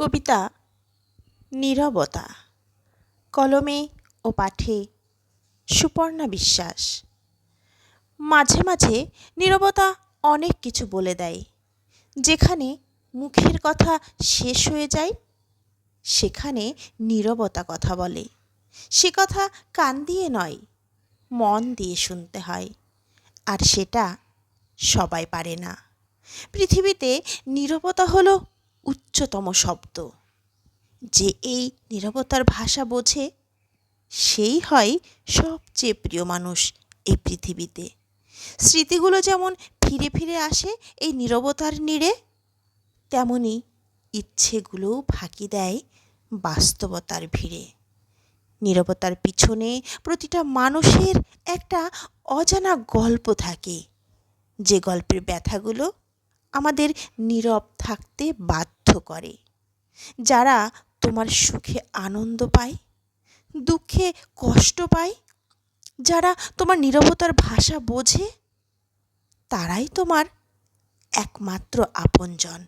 কবিতা নীরবতা। কলমে ও পাঠে সুপর্ণা বিশ্বাস। মাঝে মাঝে নীরবতা অনেক কিছু বলে দেয়। যেখানে মুখের কথা শেষ হয়ে যায়, সেখানে নীরবতা কথা বলে। সে কথা কান দিয়ে নয়, মন দিয়ে শুনতে হয়। আর সেটা সবাই পারে না। পৃথিবীতে নীরবতা হলো উচ্চতম শব্দ। যে এই নীরবতার ভাষা বোঝে, সেই হয় সবচেয়ে প্রিয় মানুষ এই পৃথিবীতে। স্মৃতিগুলো যেমন ফিরে ফিরে আসে এই নীরবতার নীড়ে তেমনই ইচ্ছেগুলোও ফাঁকি দেয় বাস্তবতার ভিড়ে। নীরবতার পিছনে প্রতিটা মানুষের একটা অজানা গল্প থাকে। যে গল্পের ব্যথাগুলো আমাদের নীরব থাকতে বাধ্য করে। যারা তোমার সুখে আনন্দ পায়, দুঃখে কষ্ট পায়, যারা তোমার নিরবতার ভাষা বোঝে, তারাই তোমার একমাত্র আপনজন।